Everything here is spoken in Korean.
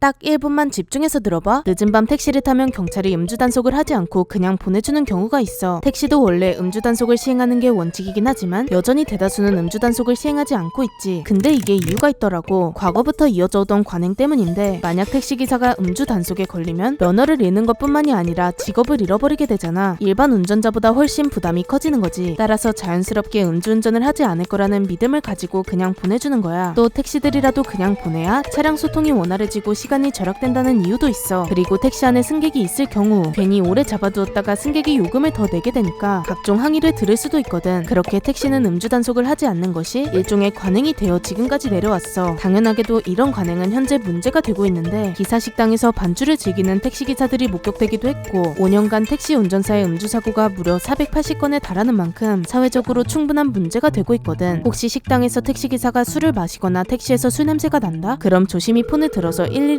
딱 1분만 집중해서 들어봐. 늦은 밤 택시를 타면 경찰이 음주 단속을 하지 않고 그냥 보내주는 경우가 있어. 택시도 원래 음주 단속을 시행하는 게 원칙이긴 하지만 여전히 대다수는 음주 단속을 시행하지 않고 있지. 근데 이게 이유가 있더라고. 과거부터 이어져 오던 관행 때문인데 만약 택시 기사가 음주 단속에 걸리면 면허를 잃는 것뿐만이 아니라 직업을 잃어버리게 되잖아. 일반 운전자보다 훨씬 부담이 커지는 거지. 따라서 자연스럽게 음주운전을 하지 않을 거라는 믿음을 가지고 그냥 보내주는 거야. 또 택시들이라도 그냥 보내야 차량 소통이 원활해지고 시 간이 절약된다는 이유도 있어. 그리고 택시 안에 승객이 있을 경우 괜히 오래 잡아두었다가 승객이 요금을 더 내게 되니까 각종 항의를 들을 수도 있거든. 그렇게 택시는 음주 단속을 하지 않는 것이 일종의 관행이 되어 지금까지 내려왔어. 당연하게도 이런 관행은 현재 문제가 되고 있는데 기사 식당에서 반주를 즐기는 택시 기사들이 목격되기도 했고 5년간 택시 운전사의 음주 사고가 무려 480건에 달하는 만큼 사회적으로 충분한 문제가 되고 있거든. 혹시 식당에서 택시 기사가 술을 마시거나 택시에서 술 냄새가 난다? 그럼 조심히 폰을 들어서 112